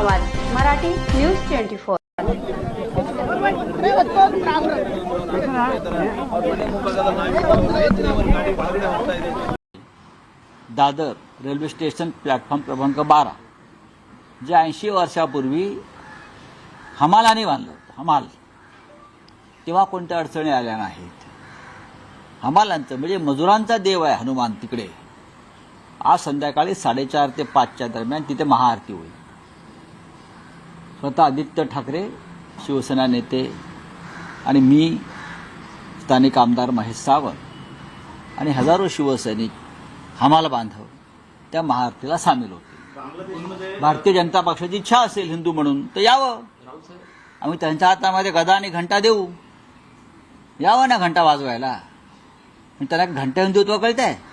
आवाज Marathi news twenty four. Dadar railway station platform क्रमांक बारा. जे ऐंशी वर्षापूर्वी हमालाने बांधलं होतं, हमाल. तेव्हा कोणत्या अडचणी आल्या नाहीत? हमालांचं म्हणजे मजुरांचा देव आहे हनुमान तिकडे. आज संध्याकाळी साडेचार ते पाचच्या दरम्यान तिथे महाआरती होईल. स्वतः आदित्य ठाकरे शिवसेना नेते आणि मी स्थानिक आमदार महेश सावंत आणि हजारो शिवसैनिक हमाल बांधव त्या महाआरतीला सामील होते. भारतीय जनता पक्षाची इच्छा असेल हिंदू म्हणून तर यावं. आम्ही त्यांच्या हातामध्ये गदा आणि घंटा देऊ. यावं ना घंटा वाजवायला. पण त्याला घंटा हिंदुत्व कळत आहे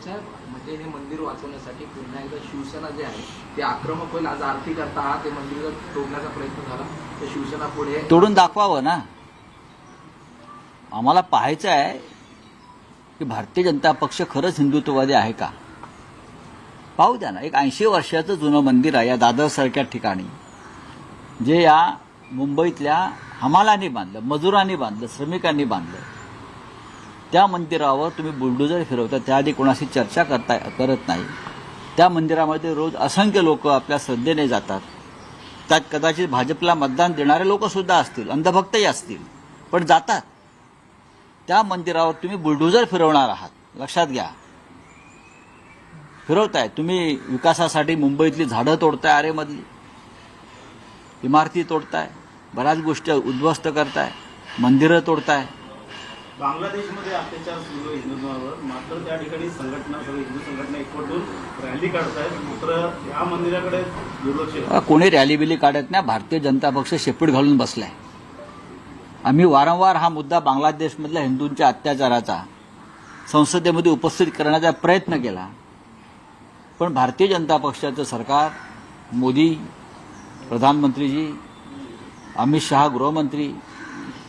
साहेब म्हणजे हे मंदिर वाचवण्यासाठी पुन्हा एकदा शिवसेना जे आहे ते आक्रमक होईल. आज आरती करता ते मंदिर तोडण्याचा प्रयत्न झाला. तर शिवसेना पुढे तोडून दाखवावं ना. आम्हाला पाहायचं आहे की भारतीय जनता पक्ष खरंच हिंदुत्ववादी आहे का? पाहू द्या ना. एक ऐंशी वर्षाचं जुनं मंदिर आहे या दादरसारख्या ठिकाणी. जे या मुंबईतल्या हमालांनी बांधलं मजुरांनी बांधलं श्रमिकांनी बांधलं. त्या मंदिरावर तुम्ही बुलडोजर फिरवता त्याआधी कोणाशी चर्चा करता करत नाही. त्या मंदिरामध्ये रोज असंख्य लोक आपल्या श्रद्धेने जातात. त्यात कदाचित भाजपला मतदान देणारे लोकसुद्धा असतील अंधभक्तही असतील पण जातात. त्या मंदिरावर तुम्ही बुलडोजर फिरवणार आहात. लक्षात घ्या. फिरवताय. तुम्ही विकासासाठी मुंबईतली झाडं तोडताय आरेमधली. इमारती तोडताय. बऱ्याच गोष्टी उद्ध्वस्त करताय. मंदिरं तोडताय. बांगलादेशमध्ये अत्याचार सुरू आहे हिंदुत्वावर. मात्र त्या ठिकाणी संघटना सर्व हिंदू संघटना एकवटून रॅली काढतायत मात्र या मंदिराकडे दुर्लक्ष कोणी रॅली बिली काढत नाही. भारतीय जनता पक्ष शेपूट घालून बसलाय. आम्ही वारंवार हा मुद्दा बांगलादेशमधल्या हिंदूंच्या अत्याचाराचा संसदेमध्ये उपस्थित करण्याचा प्रयत्न केला. पण भारतीय जनता पक्षाचं सरकार मोदी प्रधानमंत्रीजी अमित शहा गृहमंत्री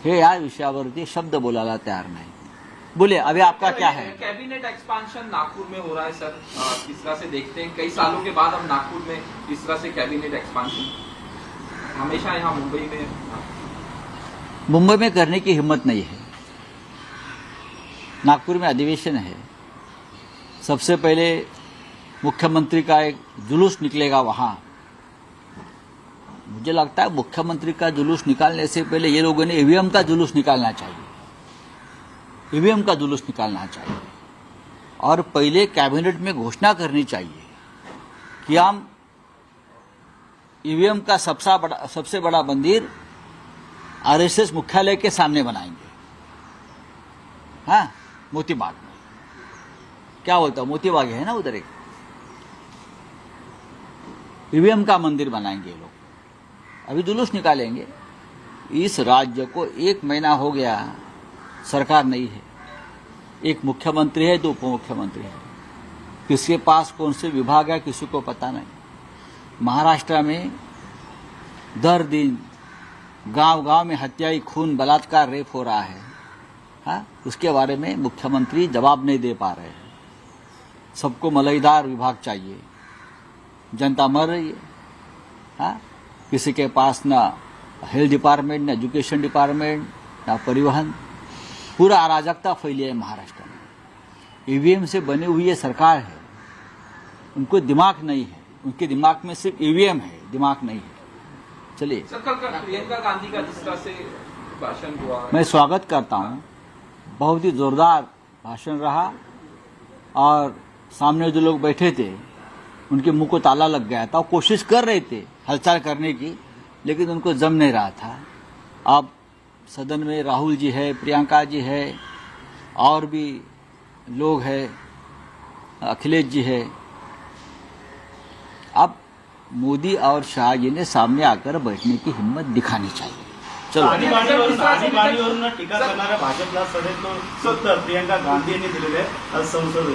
हे या विषयावरती शब्द बोलायला तयार नाही. बोले अभी आपका क्या है? कैबिनेट एक्सपांशन नागपुर में हो रहा है सर. किस तरह से देखते हैं? कई सालों के बाद हम नागपुर में इस तरह से कैबिनेट एक्सपांशन हमेशा यहाँ मुंबई में। मुंबई में करने की हिम्मत नहीं है। नागपुर में अधिवेशन है। सबसे पहले मुख्यमंत्री का एक जुलूस निकलेगा वहाँ। मुझे लगता है मुख्यमंत्री का जुलूस निकालने से पहले ये लोगों ने ईवीएम का जुलूस निकालना चाहिए। ईवीएम का जुलूस निकालना चाहिए। और पहले कैबिनेट में घोषणा करनी चाहिए कि हम ईवीएम का सबसे बड़ा सबसे बड़ा मंदिर आरएसएस मुख्यालय के सामने बनाएँगे। हाँ मोतीबाग में। क्या बोलता हूँ? मोतीबाग है ना उधर एक? ईवीएम का मंदिर बनाएँगे ये लोग। अभी जुलूस निकालेंगे। इस राज्य को एक महीना हो गया, सरकार नहीं है। एक मुख्यमंत्री है, दो उप मुख्यमंत्री है। किसके पास कौन से विभाग है, किसी को पता नहीं। महाराष्ट्र में दर दिन गाँव गाँव में हत्याई, खून, बलात्कार, रेप हो रहा है। हाँ उसके बारे में मुख्यमंत्री जवाब नहीं दे पा रहे हैं। सबको मलईदार विभाग चाहिए। जनता मर रही है। हाँ किसी के पास ना हेल्थ डिपार्टमेंट ना एजुकेशन डिपार्टमेंट ना परिवहन। पूरा अराजकता फैली है महाराष्ट्र में। ईवीएम से बनी हुई ये सरकार है उनको दिमाग नहीं है। उनके दिमाग में सिर्फ़ ईवीएम है दिमाग नहीं है। चलिए। प्रियंका गांधी का जिस तरह से भाषण हुआ। मैं स्वागत करता हूँ। बहुत ही जोरदार भाषण रहा और सामने जो लोग बैठे थे उनके मुँह को ताला लग गया था कोशिश कर रहे थे हलचल करने की लेकिन उनको जम नहीं रहा था। अब सदन में राहुल जी है प्रियंका जी है और भी लोग हैं अखिलेश जी है। अब मोदी और शाह जी ने सामने आकर बैठने की हिम्मत दिखानी चाहिए। चलो।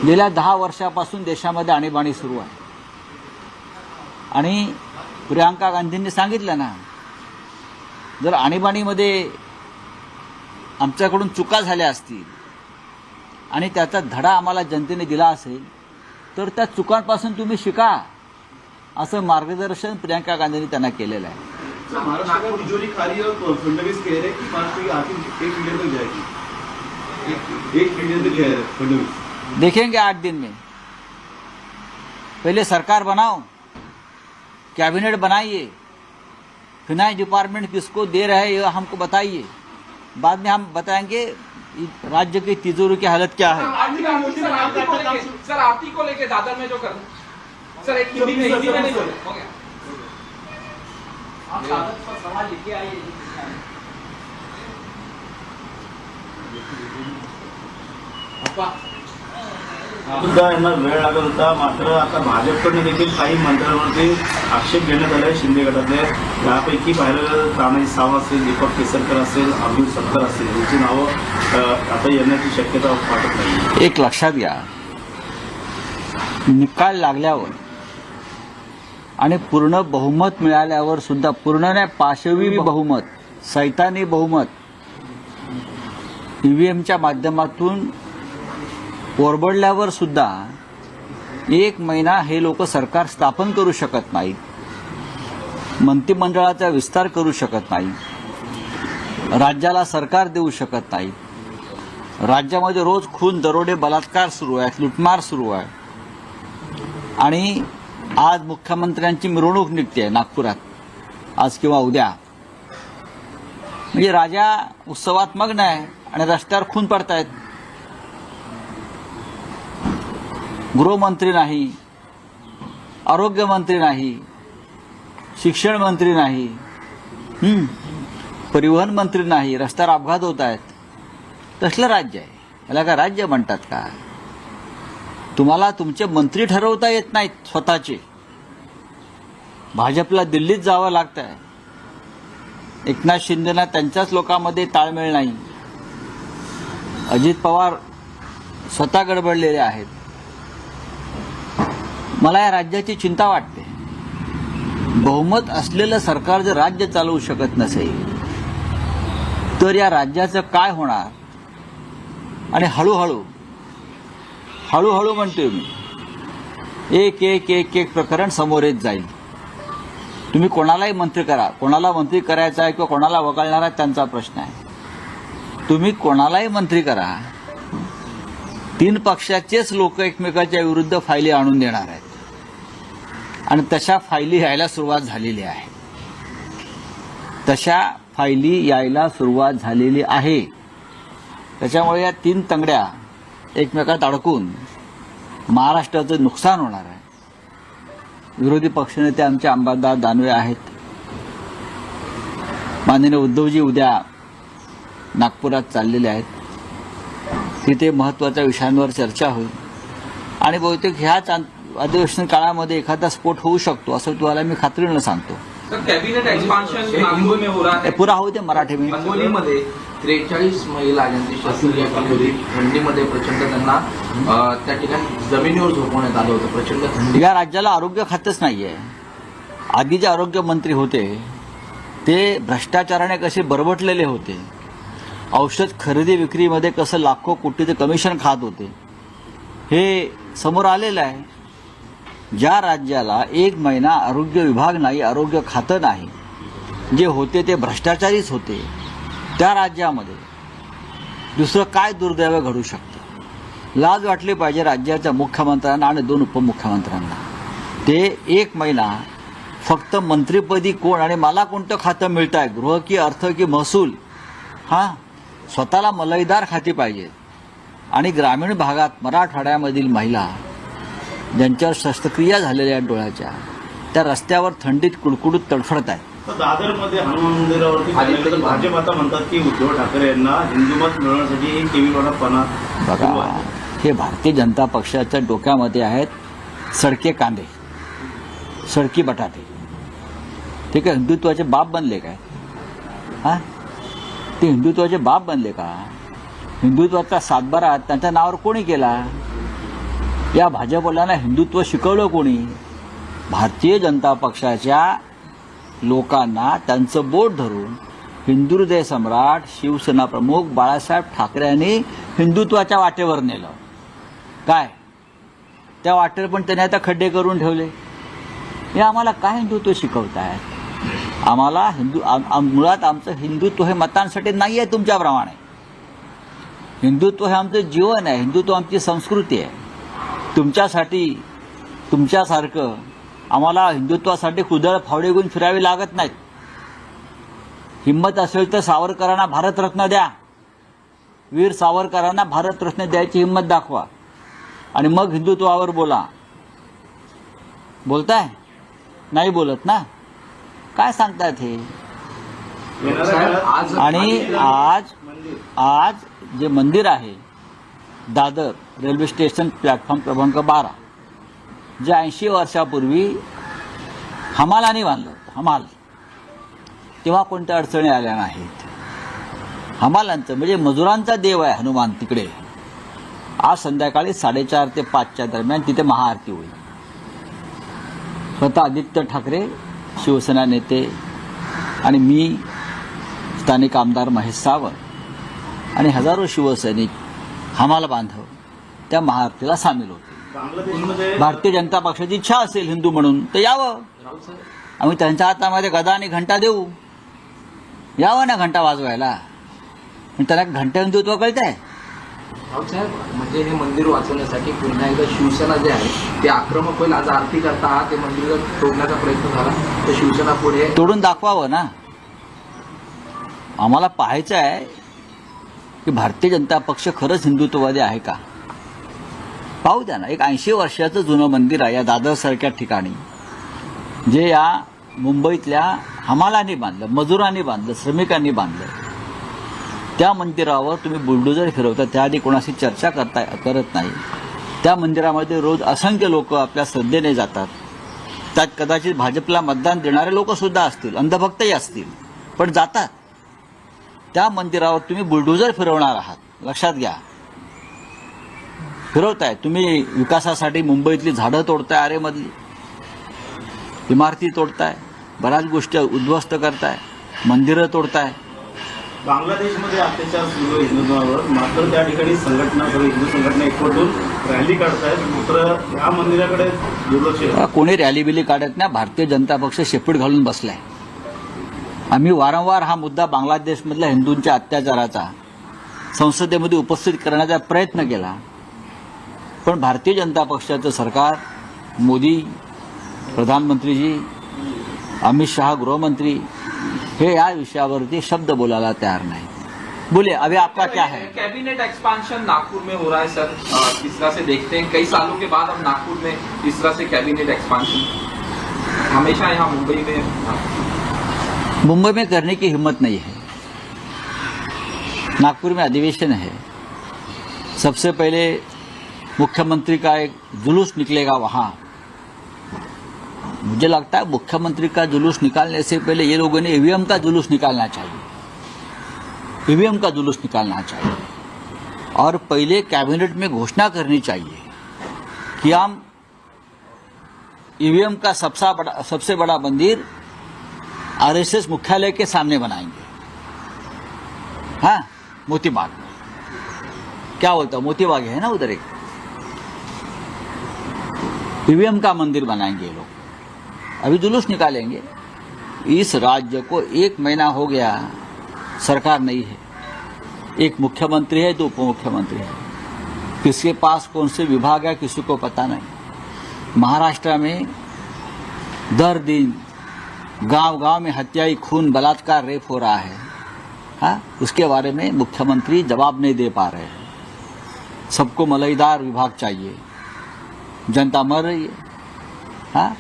गेल्या दहा वर्षापासून देशामध्ये आणीबाणी सुरू आहे. आणि प्रियांका गांधींनी सांगितलं ना जर आणीबाणीमध्ये आमच्याकडून चुका झाल्या असतील आणि त्याचा धडा आम्हाला जनतेने दिला असेल तर त्या चुकांपासून तुम्ही शिका असं मार्गदर्शन प्रियंका गांधींनी त्यांना केलेलं आहे. देखेंगे आठ दिन में. पहले सरकार बनाओ कैबिनेट बनाइए। फिनांस डिपार्टमेंट किसको दे रहे हैं ये हमको बताइए। बाद में हम बताएँगे राज्य की तिजोरी की हालत क्या है। सर आरती को लेके दादर में जो कर सर एक हिंदी में हिंदी में नहीं बोले। हो गया। अप्पा सुद्धा यांना वेळ लागत होता. मात्र आता भाजपकडनं देखील काही मंत्र्यांवरती आक्षेप घेण्यात आले शिंदे गटातले. यापैकी पाहिलं गेलं तानाजी सावंत असेल दीपक केसरकर असेल अब्दुल सत्तर असेल. यांची नावं आता येण्याची शक्यता वाटत नाही. एक लक्षात घ्या. निकाल लागल्यावर आणि पूर्ण बहुमत मिळाल्यावर सुद्धा पूर्ण नाही पाशवी बहुमत सैतानी बहुमत ईव्हीएमच्या माध्यमातून ओरबडल्यावर सुद्धा एक महिना हे लोक सरकार स्थापन करू शकत नाहीत. मंत्रिमंडळाचा विस्तार करू शकत नाही राज्याला सरकार देऊ शकत नाही राज्यामध्ये रोज खून दरोडे बलात्कार सुरू आहेत लुटमार सुरू आहे. आणि आज मुख्यमंत्र्यांची मिरवणूक निघते नागपुरात. आज किंवा उद्या. म्हणजे राजा उत्सवात मग्न आहे आणि रस्त्यावर खून पडतायत. गृहमंत्री नाही आरोग्यमंत्री नाही शिक्षण मंत्री नाही परिवहन मंत्री नाही रस्त्यावर अपघात होत आहेत. तसलं राज्य आहे. याला काय राज्य म्हणतात का? तुम्हाला तुमचे मंत्री ठरवता येत नाहीत स्वतःचे. भाजपला दिल्लीत जावं लागतंय. एकनाथ शिंदेना त्यांच्याच लोकांमध्ये ताळमेळ नाही. अजित पवार स्वतः गडबडलेले आहेत. मला या राज्याची चिंता वाटते. बहुमत असलेलं सरकार जर राज्य चालवू शकत नसेल तर या राज्याचं काय होणार? आणि हळूहळू हळूहळू म्हणतोय मी एक एक एक एक प्रकरण समोर येत जाईल. तुम्ही कोणालाही मंत्री करा. कोणाला मंत्री करायचा आहे किंवा कोणाला वगळणार आहे त्यांचा प्रश्न आहे. तुम्ही कोणालाही मंत्री करा. तीन पक्षाचेच लोक एकमेकाच्या विरुद्ध फायली आणून देणार आहेत. आणि तशा फायली यायला सुरुवात झालेली आहे. तशा फायली यायला सुरुवात झालेली आहे. त्याच्यामुळे या तीन तंगड्या एकमेकात अडकून महाराष्ट्राचं नुकसान होणार आहे. विरोधी पक्षनेते आमचे अंबादार दानवे आहेत. माननीय उद्धवजी उद्या नागपुरात चाललेले आहेत. तिथे महत्त्वाच्या विषयांवर चर्चा होईल. आणि बहुतेक ह्याच आं- अधिवेशन काळामध्ये एखादा स्फोट होऊ शकतो असं तुम्हाला मी खात्रीनं सांगतो. कैबिनेट हो हे है पुरा होऊ दे मराठी मी. हिंगोलीमध्ये त्रेचाळीस महिला थंडीमध्ये प्रचंड त्यांना त्या ठिकाणी जमिनीवर झोपवण्यात आलं होतं प्रचंड थंडी. या राज्याला आरोग्य खातच नाहीये. आधी जे आरोग्य मंत्री होते. ते भ्रष्टाचाराने कसे बरबटलेले होते. औषध खरेदी विक्रीमध्ये कसं लाखो कोटीचे कमिशन खात होते. हे समोर आलेलं आहे. ज्या राज्याला एक महिना आरोग्य विभाग नाही आरोग्य खातं नाही जे होते ते भ्रष्टाचारीच होते त्या राज्यामध्ये दुसरं काय दुर्दैव घडू शकतं? लाज वाटली पाहिजे राज्याच्या मुख्यमंत्र्यांना आणि दोन उपमुख्यमंत्र्यांना. ते एक महिना फक्त मंत्रिपदी कोण आणि मला कोणतं खातं मिळतं आहे गृह की अर्थ की महसूल? हां? स्वतःला मलईदार खाती पाहिजेत आणि ग्रामीण भागात मराठवाड्यामधील महिला ज्यांच्यावर शस्त्रक्रिया झालेल्या आहेत डोळ्याच्या त्या रस्त्यावर थंडीत कुडकुडूत तडफडत आहेत. दादरमध्ये हनुमान मंदिरावरती भाजप आता म्हणतात की उद्धव ठाकरे यांना हिंदुमत मिळवण्यासाठी बघा हे भारतीय जनता पक्षाच्या डोक्यामध्ये आहेत सडके कांदे सडकी बटाटे. ते काय हिंदुत्वाचे बाप बनले काय? हा? ते हिंदुत्वाचे बाप बनले का? हिंदुत्वाचा सातबारा त्यांच्या नावावर कोणी केला? या भाजपला हिंदुत्व शिकवलं कोणी? भारतीय जनता पक्षाच्या लोकांना त्यांचं बोट धरून हिंदुहृदय सम्राट शिवसेना प्रमुख बाळासाहेब ठाकरे यांनी हिंदुत्वाच्या वाटेवर नेलं. काय? त्या वाटेवर पण त्याने आता खड्डे करून ठेवले. हे आम्हाला काय हिंदुत्व शिकवतायत? आम्हाला हिंदू आम- मुळात आमचं हिंदुत्व हे मतांसाठी नाही आहे तुमच्याप्रमाणे हिंदुत्व हे आमचं जीवन आहे. हिंदुत्व आमची संस्कृती आहे. तुमच्यासाठी तुमच्यासारखं आम्हाला हिंदुत्वासाठी कुदळ फावडे घेऊन फिरावे लागत नाहीत. हिंमत असेल तर सावरकरांना भारतरत्न द्या. वीर सावरकरांना भारतरत्न द्यायची हिंमत दाखवा. आणि मग हिंदुत्वावर बोला. बोलताय? नाही बोलत ना? काय सांगतायत हे? आणि आज आज जे मंदिर आहे दादर रेल्वे स्टेशन प्लॅटफॉर्म क्रमांक बारा. जे ऐंशी वर्षापूर्वी हमालाने बांधलं होतं हमाल. तेव्हा कोणत्या अडचणी आल्या नाहीत? हमालांचं म्हणजे मजुरांचा देव आहे हनुमान तिकडे. आज संध्याकाळी साडेचार ते पाचच्या दरम्यान तिथे महाआरती होईल. स्वतः आदित्य ठाकरे शिवसेना नेते आणि मी स्थानिक आमदार महेश सावंत आणि हजारो शिवसैनिक हमाल बांधव. त्या महाआरतीला सामील होते. भारतीय जनता पक्षाची इच्छा असेल हिंदू म्हणून तर यावं. आम्ही त्यांच्या हातामध्ये गदा आणि घंटा देऊ. यावं ना घंटा वाजवायला. पण त्याला घंटा हिंदुत्व राऊत साहेब म्हणजे हे मंदिर वाचवण्यासाठी पुन्हा एकदा शिवसेना जे आहे ते आक्रमक होईल आज आरती करता हा ते मंदिर जर तोडण्याचा प्रयत्न झाला तर शिवसेना पुढे तोडून दाखवावं ना. आम्हाला पाहायचं आहे की भारतीय जनता पक्ष खरंच हिंदुत्ववादी आहे का? पाहू द्या ना एक ऐंशी वर्षाचं जुनं मंदिर आहे या दादरसारख्या ठिकाणी जे या मुंबईतल्या हमालांनी बांधलं मजुरांनी बांधलं श्रमिकांनी बांधलं. त्या मंदिरावर तुम्ही बुलडोजर फिरवता त्याआधी कोणाशी चर्चा करता करत नाही. त्या मंदिरामध्ये रोज असंख्य लोक आपल्या श्रद्धेने जातात. त्यात कदाचित भाजपला मतदान देणारे लोक सुद्धा असतील अंधभक्तही असतील पण जातात. त्या मंदिरावर तुम्ही बुलडोजर फिरवणार आहात. लक्षात घ्या. फिरवताय. तुम्ही विकासासाठी मुंबईतली झाडं तोडताय आरेमधली. इमारती तोडताय. बऱ्याच गोष्टी उद्ध्वस्त करताय. मंदिरं तोडताय. बांगलादेशमध्ये अत्याचार सुरू आहे हिंदुत्वावर मात्र त्या ठिकाणी संघटना सर्व हिंदू संघटना एकवटून रॅली काढतायत. मात्र या मंदिराकडे दुर्लक्ष. कोणी रॅली बिली काढत नाही. भारतीय जनता पक्ष शेपूट घालून बसलाय. आम्ही वारंवार हा मुद्दा बांगलादेशमधल्या हिंदूंच्या अत्याचाराचा संसदेमध्ये उपस्थित करण्याचा प्रयत्न केला. पण भारतीय जनता पक्षाचं सरकार मोदी प्रधानमंत्रीजी अमित शहा गृहमंत्री हे या विषयावरती शब्द बोलायला तयार नाही. बोले अभी आपका क्या है? कैबिनेट एक्सपांशन नागपुर में हो रहा है सर। किस तरह से देखते हैं? कई सालों के बाद अब नागपुर में इस तरह से कैबिनेट एक्सपांशन हमेशा यहाँ मुंबई में। मुंबई में करने की हिम्मत नहीं है। नागपुर में अधिवेशन है। सबसे पहले मुख्यमंत्री का एक जुलूस निकलेगा वहाँ। मुझे लगता है मुख्यमंत्री का जुलूस निकालने से पहले ये लोगों ने ईवीएम का जुलूस निकालना चाहिए। ईवीएम का जुलूस निकालना चाहिए। और पहले कैबिनेट में घोषणा करनी चाहिए कि हम ईवीएम का सबसे बड़ा सबसे बड़ा मंदिर आरएसएस मुख्यालय के सामने बनाएँगे। हाँ मोतीबाग में। क्या बोलता हूँ? मोतीबाग है ना उधर एक? ईवीएम का मंदिर बनाएँगे ये लोग। अभी जुलूस निकालेंगे। इस राज्य को एक महीना हो गया, सरकार नहीं है। एक मुख्यमंत्री है, दो उप मुख्यमंत्री है। किसके पास कौन से विभाग है, किसी को पता नहीं। महाराष्ट्र में दर दिन गाँव गाँव में हत्याई खून बलात्कार रेप हो रहा है। हाँ उसके बारे में मुख्यमंत्री जवाब नहीं दे पा रहे हैं। सबको मलईदार विभाग चाहिए। जनता मर रही है। हाँ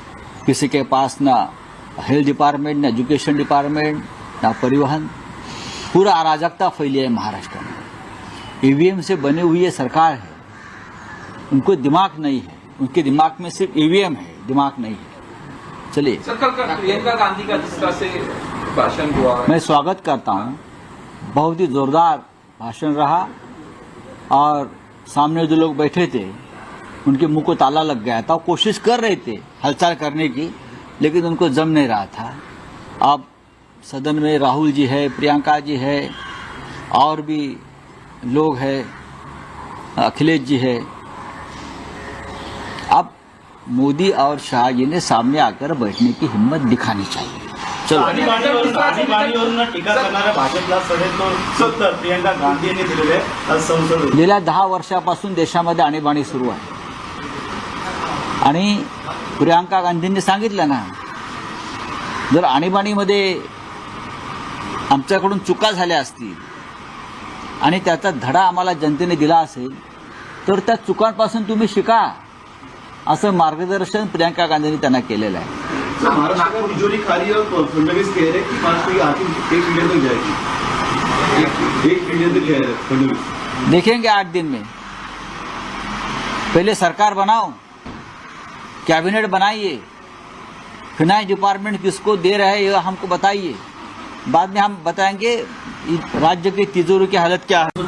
किसी के पास ना हेल्थ डिपार्टमेंट, ना एजुकेशन डिपार्टमेंट, ना परिवहन। पूरा अराजकता फैली है महाराष्ट्र में। ईवीएम से बनी हुई ये सरकार है। उनको दिमाग नहीं है। उनके दिमाग में सिर्फ़ ईवीएम है, दिमाग नहीं है। चलिए। सर कल कल प्रियंका गांधी का जिस तरह से भाषण हुआ। मैं स्वागत करता हूँ। बहुत ही जोरदार भाषण रहा और सामने जो लोग बैठे थे उनके मुँह को ताला लग गया था कोशिश कर रहे थे हलचल करने की लेकिन उनको जम नहीं रहा था। अब सदन में राहुल जी है प्रियंका जी है और भी लोग हैं अखिलेश जी है मोदी और शाह जी ने सामने आकर बैठने की हिम्मत दिखानी चाहिए। चलो। गेल्या दहा वर्षापासून देशामध्ये आणीबाणी सुरू आहे. आणि प्रियांका गांधींनी सांगितलं ना जर आणीबाणीमध्ये आमच्याकडून चुका झाल्या असतील आणि त्याचा धडा आम्हाला जनतेने दिला असेल तर त्या चुकांपासून तुम्ही शिका. असं मार्गदर्शन प्रियांका गांधींनी त्यांना केलेलं आहे. सर महाराष्ट्र का तिजोरी खाली है और फडणवीस कह रहे हैं कि महाराष्ट्र की आर्थिक एक ट्रिलियन तक जाएगी। एक एक ट्रिलियन तक कह रहे हैं फडणवीस देखेंगे आठ दिन में। पहले सरकार बनाओ कैबिनेट बनाइए। फिनांस डिपार्टमेंट किसको दे रहा है ये हमको बताइए। बाद में हम बताएंगे इ- राज्य की तिजोरी की हालत क्या है।